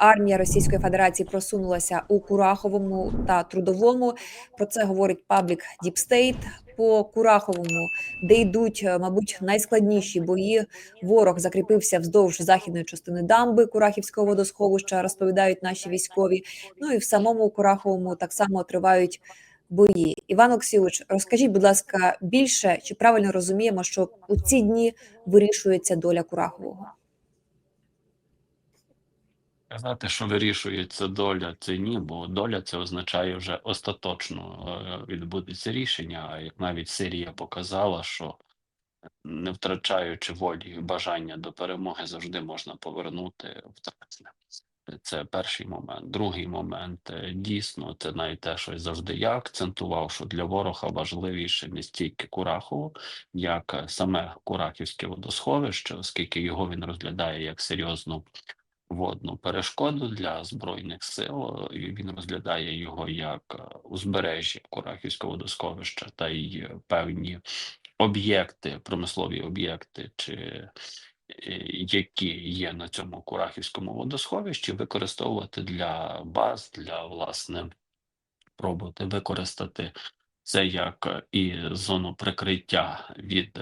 армія Російської Федерації просунулася у Кураховому та Трудовому. Про це говорить паблік State. По Кураховому, де йдуть, е, мабуть, найскладніші бої. Ворог закріпився вздовж західної частини дамби Курахівського водосховища. Розповідають наші військові. Ну і в самому Кураховому так само тривають бої. Іван Олексійович, розкажіть, будь ласка, більше чи правильно розуміємо, що у ці дні вирішується доля Курахового? Казати, що вирішується доля, це ні, бо доля це означає вже остаточно е, відбудеться рішення. А як навіть Сирія показала, що не втрачаючи волі і бажання до перемоги, завжди можна повернути втратне. Це перший момент. Другий момент е, дійсно, це навіть те, що завжди я акцентував, що для ворога важливіше не стільки Курахово, як е, саме Курахівське водосховище, оскільки його він розглядає як серйозну водну перешкоду для збройних сил. і Він розглядає його як е, узбережжя Курахівського водосховища та й е, певні об'єкти, промислові об'єкти, чи е, які є на цьому Курахівському водосховищі, використовувати для баз, для власне пробувати використати це як і зону прикриття від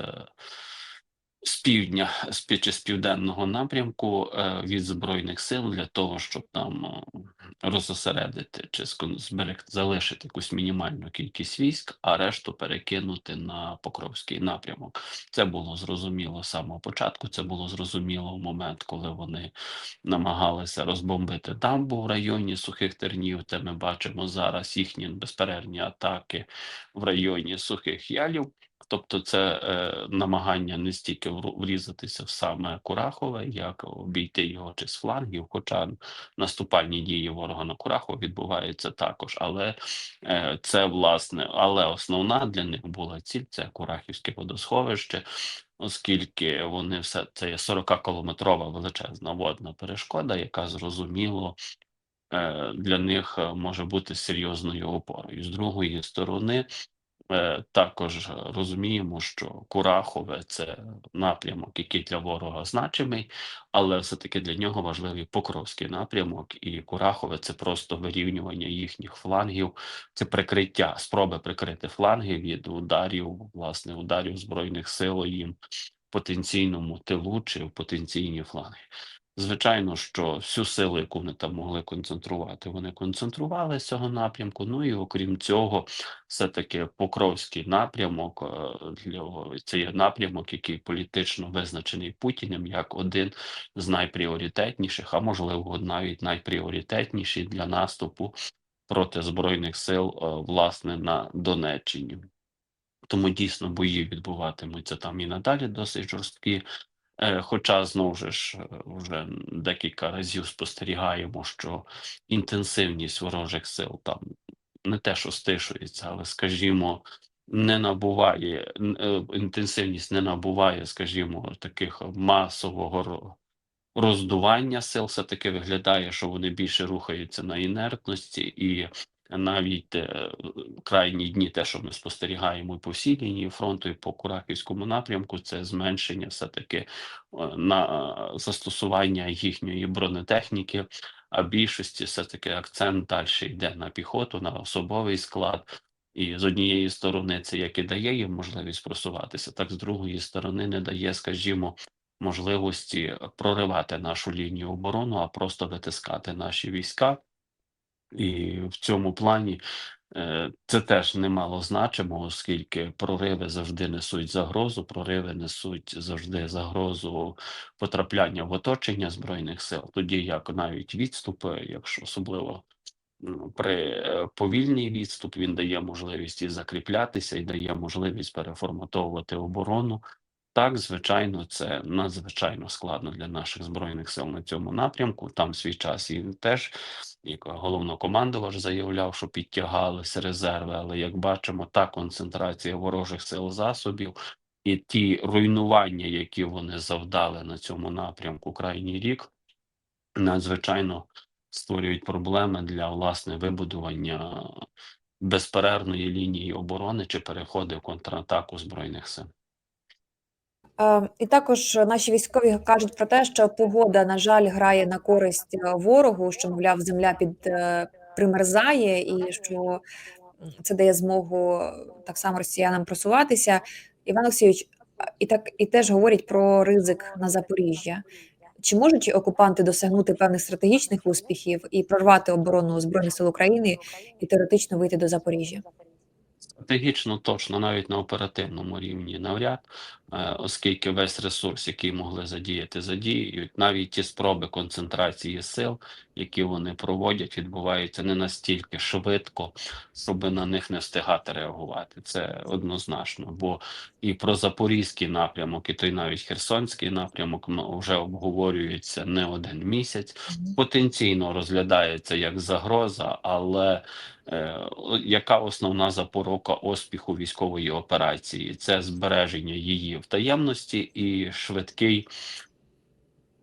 з півдня з чи з південного напрямку е, від збройних сил для того, щоб там е, розосередити чи скон- зберег залишити якусь мінімальну кількість військ, а решту перекинути на Покровський напрямок. Це було зрозуміло з самого початку. Це було зрозуміло в момент, коли вони намагалися розбомбити дамбу в районі сухих тернів. Де ми бачимо зараз їхні безперервні атаки в районі сухих ялів. Тобто, це е, намагання не стільки врізатися в саме Курахове, як обійти його чи з флангів, хоча наступальні дії ворога на Курахово відбуваються також. Але е, це власне, але основна для них була ціль це Курахівське водосховище, оскільки вони все це є 40-кілометрова величезна водна перешкода, яка зрозуміло. е, Для них е, може бути серйозною опорою з другої сторони, Е, Також розуміємо, що Курахове це напрямок, який для ворога значимий, але все-таки для нього важливий Покровський напрямок, і Курахове це просто вирівнювання їхніх флангів, це прикриття, спроби прикрити фланги від ударів, власне, ударів збройних сил їм потенційному тилу чи в потенційні фланги. Звичайно, що всю силу, яку вони там могли концентрувати, вони концентрували з цього напрямку. Ну і окрім цього, все-таки Покровський напрямок е, це є напрямок, який політично визначений Путіним як один з найпріоритетніших, а можливо, навіть найпріоритетніший для наступу проти збройних сил, е, власне, на Донеччині. Тому дійсно бої відбуватимуться там і надалі досить жорсткі. Е, Хоча знову ж е, вже декілька разів спостерігаємо, що інтенсивність ворожих сил там не те, що стишується, але скажімо, не набуває е, інтенсивність не набуває, скажімо, таких масового роздування сил. Все таки виглядає, що вони більше рухаються на інертності і. Навіть е, крайні дні, те, що ми спостерігаємо по всій лінії фронту, і по Курахівському напрямку, це зменшення все-таки е, на е, застосування їхньої бронетехніки, а більшості все-таки акцент далі йде на піхоту, на особовий склад. І з однієї сторони це як і дає їм можливість просуватися, так з другої сторони не дає, скажімо, можливості проривати нашу лінію оборону, а просто витискати наші війська. І в цьому плані е, це теж немало значимо, оскільки прориви завжди несуть загрозу, прориви несуть завжди загрозу потрапляння в оточення збройних сил, тоді як навіть відступи, якщо особливо ну, при е, повільній відступ, він дає можливість і закріплятися, і дає можливість переформатовувати оборону. Так, звичайно, це надзвичайно складно для наших збройних сил на цьому напрямку. Там свій час і теж як головнокомандувач заявляв, що підтягалися резерви. Але як бачимо, та концентрація ворожих сил засобів і ті руйнування, які вони завдали на цьому напрямку крайній рік, надзвичайно створюють проблеми для власне вибудування безперервної лінії оборони чи переходу в контратаку збройних сил. Е, І також наші військові кажуть про те, що погода, на жаль, грає на користь е, ворогу, що, мовляв, земля під е, примерзає, і що це дає змогу е, так само росіянам просуватися. Іван Олексійович, і так і теж говорять про ризик на Запоріжжя. Чи можуть окупанти досягнути певних стратегічних успіхів і прорвати оборону Збройних сил України і теоретично вийти до Запоріжжя? Стратегічно точно, навіть на оперативному рівні навряд, е, оскільки весь ресурс, який могли задіяти, задіюють, навіть ті спроби концентрації сил, які вони проводять, відбуваються не настільки швидко, щоб на них не встигати реагувати. Це однозначно. Бо і про запорізький напрямок, і той навіть херсонський напрямок вже обговорюється не один місяць. Потенційно розглядається як загроза, але яка основна запорука успіху військової операції? Це збереження її в таємності і швидкий.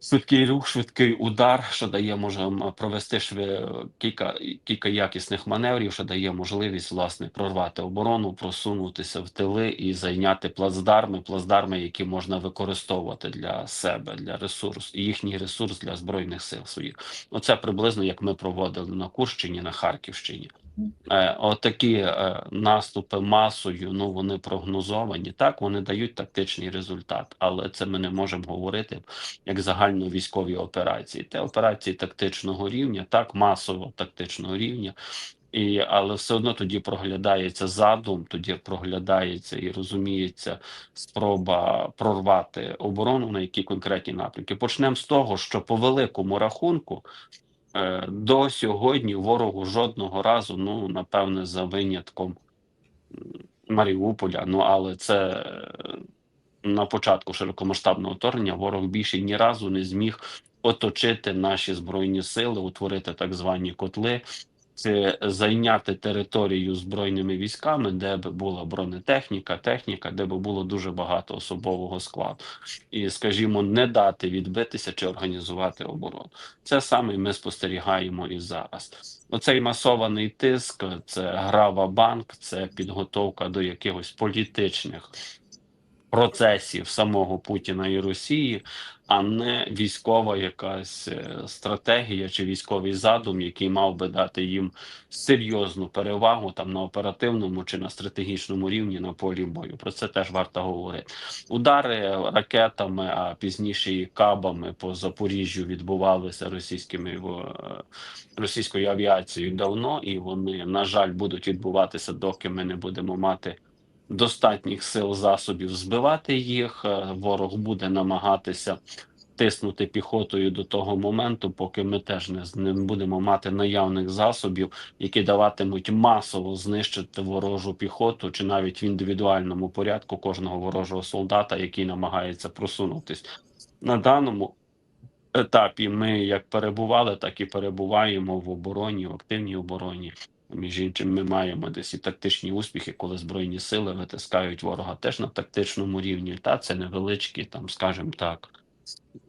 Швидкий рух, швидкий удар, що дає можемо провести шви кілька кілька якісних маневрів, що дає можливість власне прорвати оборону, просунутися в тили і зайняти плацдарми, плацдарми, які можна використовувати для себе, для ресурсу, їхній ресурс для збройних сил своїх. Оце приблизно як ми проводили на Курщині, на Харківщині. Е, Отакі е, наступи масою, ну вони прогнозовані. Так, вони дають тактичний результат, але це ми не можемо говорити як загальновійськові операції. Те операції тактичного рівня, так масово тактичного рівня. І, але все одно тоді проглядається задум, тоді проглядається і розуміється спроба прорвати оборону на які конкретні напрямки. Почнемо з того, що по великому рахунку До сьогодні ворогу жодного разу, ну напевне, за винятком Маріуполя. Ну але це е, на початку широкомасштабного вторгнення ворог більше ні разу не зміг оточити наші збройні сили, утворити так звані котли. Це зайняти територію збройними військами, де би була бронетехніка, техніка, де би було дуже багато особового складу, і, скажімо, не дати відбитися чи організувати оборону. Це саме ми спостерігаємо і зараз. Оцей масований тиск, це грава банк, це підготовка до якихось політичних процесів самого Путіна і Росії, а не військова якась е, стратегія чи військовий задум, який мав би дати їм серйозну перевагу там на оперативному чи на стратегічному рівні на полі бою. Про це теж варто говорити. Удари ракетами, а пізніше і кабами по Запоріжжю відбувалися російськими е, російською авіацією давно, і вони на жаль будуть відбуватися, доки ми не будемо мати достатніх сил засобів збивати їх. Е, Ворог буде намагатися тиснути піхотою до того моменту, поки ми теж не, не будемо мати наявних засобів, які даватимуть масово знищити ворожу піхоту, чи навіть в індивідуальному порядку кожного ворожого солдата, який намагається просунутись на даному. Етапі ми як перебували, так і перебуваємо в обороні, в активній обороні. Між іншим, ми маємо десь і тактичні успіхи, коли збройні сили витискають ворога теж на тактичному рівні. Та це невеличкі, там, скажімо так,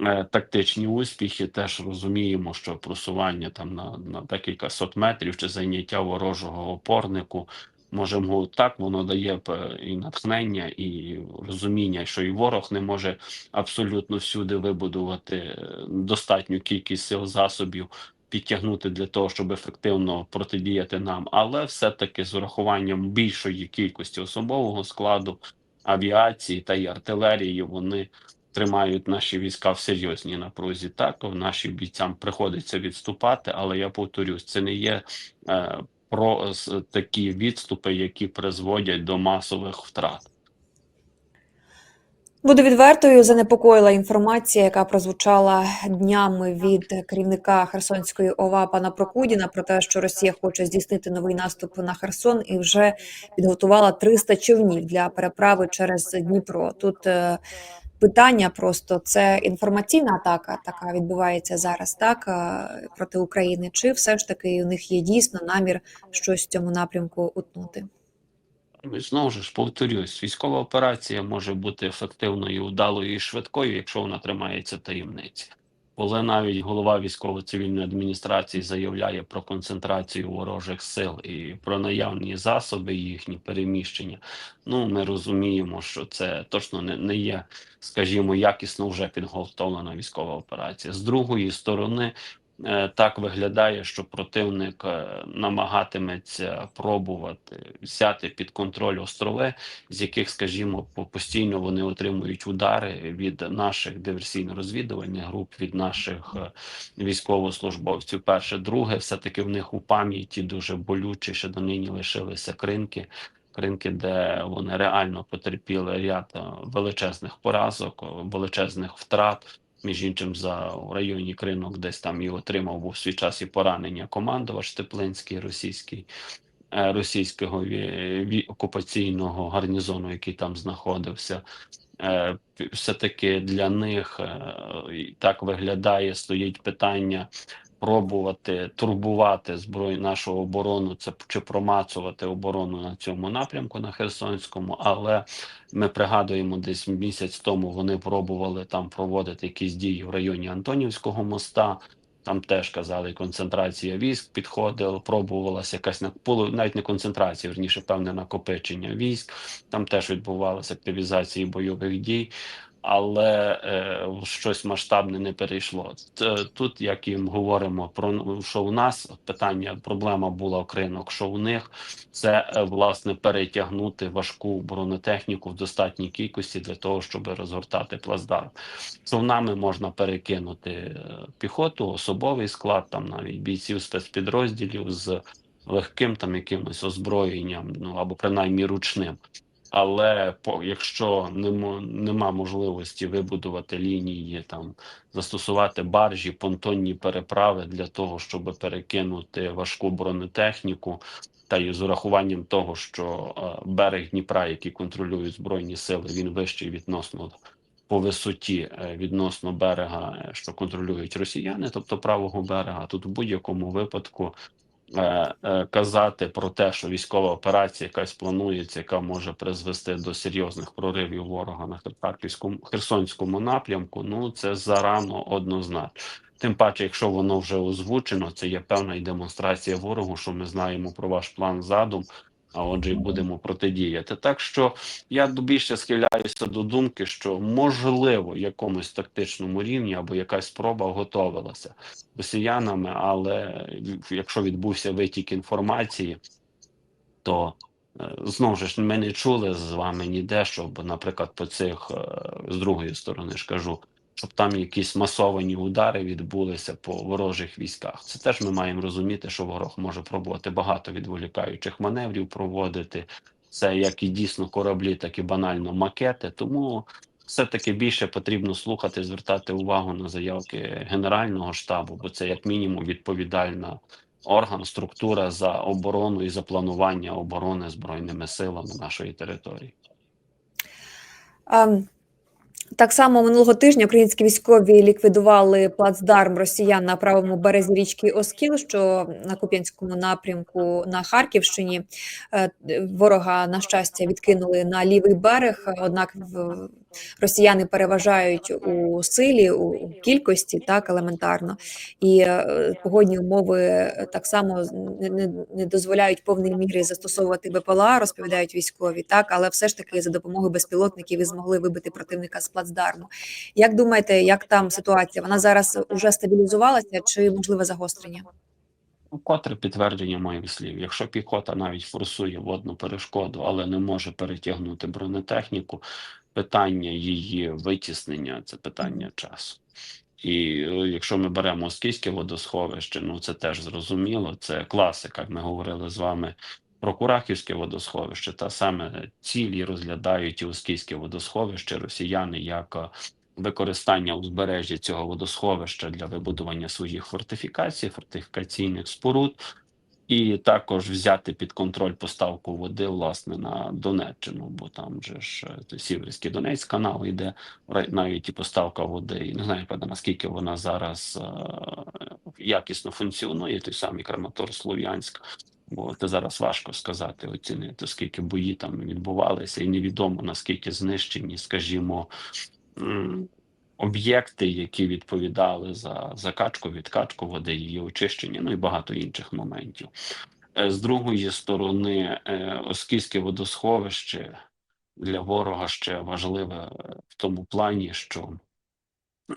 е, тактичні успіхи. Теж розуміємо, що просування там на, на декілька сот метрів чи зайняття ворожого опорнику. Можемо так, воно дає і натхнення, і розуміння, що і ворог не може абсолютно всюди вибудувати е, достатню кількість сил засобів підтягнути для того, щоб ефективно протидіяти нам, але все-таки з урахуванням більшої кількості особового складу, авіації та й артилерії вони тримають наші війська в серйозній напрузі. Так нашим бійцям приходиться відступати, але я повторюсь, це не є. Е, про такі відступи, які призводять до масових втрат. Буду відвертою, занепокоїла інформація, яка прозвучала днями від керівника Херсонської ОВА пана Прокудіна про те, що Росія хоче здійснити новий наступ на Херсон і вже підготувала 300 човнів для переправи через Дніпро. Тут е, питання просто це інформаційна атака, така відбувається зараз, так е, проти України, чи все ж таки у них є дійсно намір щось в цьому напрямку утнути? І Знову ж повторюсь, військова операція може бути ефективною, удалою і швидкою, якщо вона тримається таємниці. Коли навіть голова військово-цивільної адміністрації заявляє про концентрацію ворожих сил і про наявні засоби їхні переміщення, ну ми розуміємо, що це точно не, не є, скажімо, якісно вже підготовлена військова операція. З другої сторони, так виглядає, що противник е, намагатиметься пробувати взяти під контроль острови, з яких, скажімо, постійно вони отримують удари від наших диверсійно-розвідувальних груп, від наших е, військовослужбовців. Перше, друге, все таки в них у пам'яті дуже болюче, що до нині лишилися кринки. Кринки, де вони реально потерпіли ряд е, величезних поразок, е, величезних втрат. Між іншим, за в районі кринок, десь там і отримав в свій час і поранення командувач Теплинський, російський е, російського окупаційного гарнізону, який там знаходився. Е, Все-таки для них е, так виглядає, стоїть питання пробувати турбувати зброю нашу оборону, це чи промацувати оборону на цьому напрямку на Херсонському, але ми пригадуємо, десь місяць тому вони пробували там проводити якісь дії в районі Антонівського моста. Там теж казали, концентрація військ підходила, пробувалася якась на навіть не концентрація, верніше певне накопичення військ. Там теж відбувалася активізація бойових дій, але е, щось масштабне не перейшло. Тут, як їм говоримо про що у нас питання, проблема була кринок, що у них це е, власне перетягнути важку бронетехніку в достатній кількості для того, щоб розгортати плацдарм. Човнами можна перекинути е, піхоту, особовий склад, там навіть бійців спецпідрозділів з легким там якимось озброєнням, ну або принаймні ручним. Але якщо нема, нема можливості вибудувати лінії, там застосувати баржі, понтонні переправи для того, щоб перекинути важку бронетехніку, та й з урахуванням того, що е, берег Дніпра, який контролюють збройні сили, він вищий відносно по висоті е, відносно берега, е, що контролюють росіяни, тобто правого берега. Тут в будь-якому випадку казати про те, що військова операція якась планується, яка може призвести до серйозних проривів ворога на Харківському Херсонському напрямку. Ну це зарано однозначно. Тим паче, якщо воно вже озвучено, це є певна і демонстрація ворогу, що ми знаємо про ваш план задум. А отже, і будемо протидіяти. Так що я більше схиляюся до думки, що можливо якомусь тактичному рівні або якась спроба готовилася росіянами, але якщо відбувся витік інформації, то е, знову ж ми не чули з вами ніде, щоб, наприклад, по цих е, з другої сторони ж кажу, щоб там якісь масовані удари відбулися по ворожих військах. Це теж ми маємо розуміти, що ворог може пробувати багато відволікаючих маневрів проводити. Це як і дійсно кораблі, так і банально макети. Тому все-таки більше потрібно слухати, звертати увагу на заявки Генерального штабу, бо це як мінімум відповідальна орган, структура за оборону і за планування оборони збройними силами нашої території. Ем, Так само минулого тижня українські військові ліквідували плацдарм росіян на правому березі річки Оскіл, що на Куп'янському напрямку на Харківщині. Е, Ворога, на щастя, відкинули на лівий берег. Однак в- росіяни переважають у силі, у кількості, так елементарно, і е, погодні умови е, так само не, не, дозволяють повної мірі застосовувати БПЛА, розповідають військові, так але все ж таки за допомогою безпілотників і змогли вибити противника з плацдарму. Як думаєте, як там ситуація? Вона зараз уже стабілізувалася чи можливе загострення? Вкотре підтвердження моїх слів. Якщо піхота навіть форсує водну перешкоду, але не може перетягнути бронетехніку, питання її витіснення це питання часу. І е, якщо ми беремо Оскільське водосховище, ну це теж зрозуміло. Це класика. як Ми говорили з вами про Курахівське водосховище. Та саме цілі розглядають і Оскільське водосховище росіяни як е, використання узбережжя цього водосховища для вибудування своїх фортифікацій, фортифікаційних споруд, і також взяти під контроль поставку води власне на Донеччину, бо там же ж е, Сіверський Донець канал йде навіть і поставка води. І не знаю, правда, наскільки вона зараз е, якісно функціонує, той самий Краматор Слов'янськ. Бо це зараз важко сказати, оцінити, скільки бої там відбувалися, і невідомо наскільки знищені, скажімо, об'єкти, які відповідали за закачку, відкачку води, її очищення, ну і багато інших моментів. Е, З другої сторони, оскільки Оскільське водосховище для ворога ще важливе е, в тому плані, що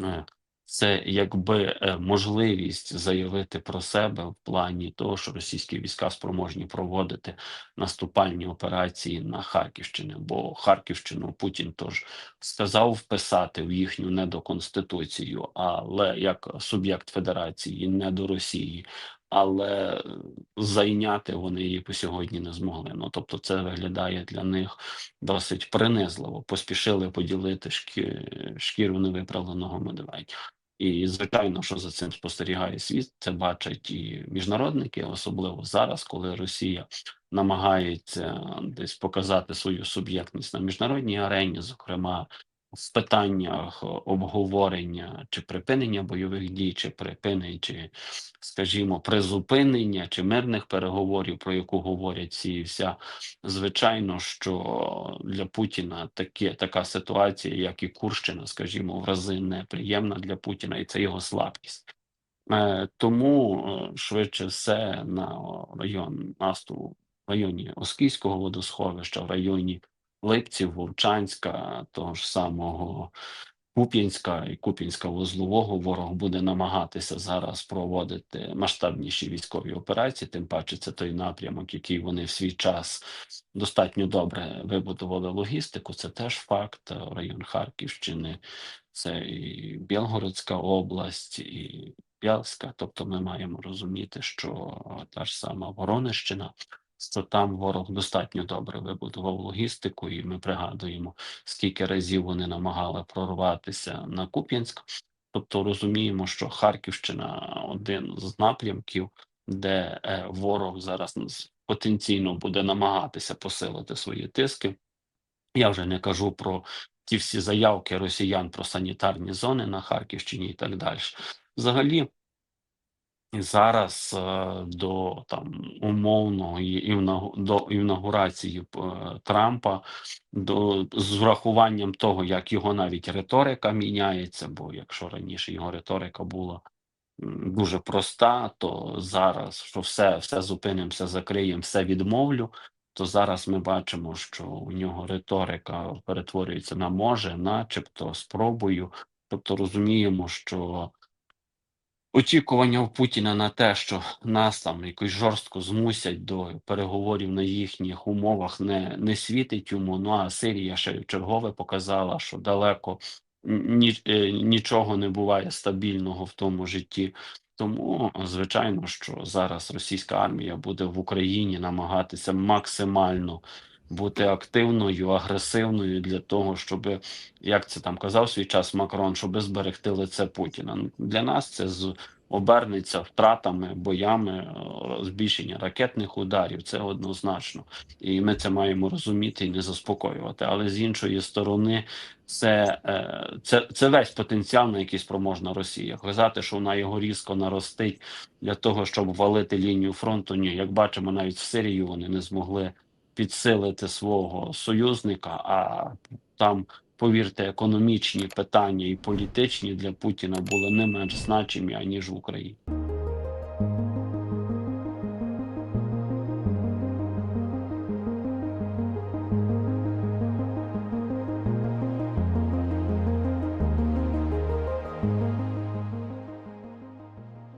е, це якби е, можливість заявити про себе в плані того, що російські війська спроможні проводити наступальні операції на Харківщині, бо Харківщину Путін тож сказав вписати в їхню недоконституцію, але як суб'єкт Федерації, не до Росії. Але зайняти вони її по сьогодні не змогли. Ну тобто, це виглядає для них досить принизливо. Поспішили поділити шкі... шкіру невиправленого медведя. І звичайно, що за цим спостерігає світ, це бачать і міжнародники, особливо зараз, коли Росія намагається десь показати свою суб'єктність на міжнародній арені, зокрема в питаннях обговорення чи припинення бойових дій, чи припинення, чи, скажімо, призупинення чи мирних переговорів, про яку говорять всі і вся. Звичайно, що для Путіна таке, така ситуація, як і Курщина, скажімо, в рази неприємна для Путіна, і це його слабкість. Е, Тому е, швидше все на район наступу в районі Оскільського водосховища, в районі Липців, Вовчанська, того ж самого Куп'янська і Куп'янська-Вузлового ворог буде намагатися зараз проводити масштабніші військові операції. Тим паче, це той напрямок, який вони в свій час достатньо добре вибудували логістику. Це теж факт. Район Харківщини, це і Білгородська область, і Бялська. Тобто, ми маємо розуміти, що та ж сама Воронищина. Що там ворог достатньо добре вибудував логістику, і ми пригадуємо, скільки разів вони намагали прорватися на Куп'янськ. Тобто розуміємо, що Харківщина один з напрямків, де е, ворог зараз потенційно буде намагатися посилити свої тиски. Я вже не кажу про ті всі заявки росіян про санітарні зони на Харківщині і так далі. Взагалі, зараз е, до там умовної інаугурації е, Трампа, до з врахуванням того, як його навіть риторика міняється, бо якщо раніше його риторика була дуже проста, то зараз що все, все зупинимося, закриємо, все відмовлю. То зараз ми бачимо, що у нього риторика перетворюється на може, начебто, спробую. Тобто розуміємо, що очікування в Путіна на те, що нас там якось жорстко змусять до переговорів на їхніх умовах, не, не світить йому. Ну а Сирія ще чергове показала, що далеко ні, е, нічого не буває стабільного в тому житті. Тому, звичайно, що зараз російська армія буде в Україні намагатися максимально бути активною, агресивною для того, щоб, як це там казав свій час Макрон, щоб зберегти лице Путіна. Для нас це з обернеться втратами, боями, е, збільшення ракетних ударів. Це однозначно, і ми це маємо розуміти і не заспокоювати. Але з іншої сторони, це, е, це, це весь потенціал, на який спроможна Росія. Казати, що вона його різко наростить для того, щоб валити лінію фронту. Ні, як бачимо, навіть в Сирію вони не змогли підсилити свого союзника, а там. Повірте, економічні питання і політичні для Путіна були не менш значимі аніж в Україні.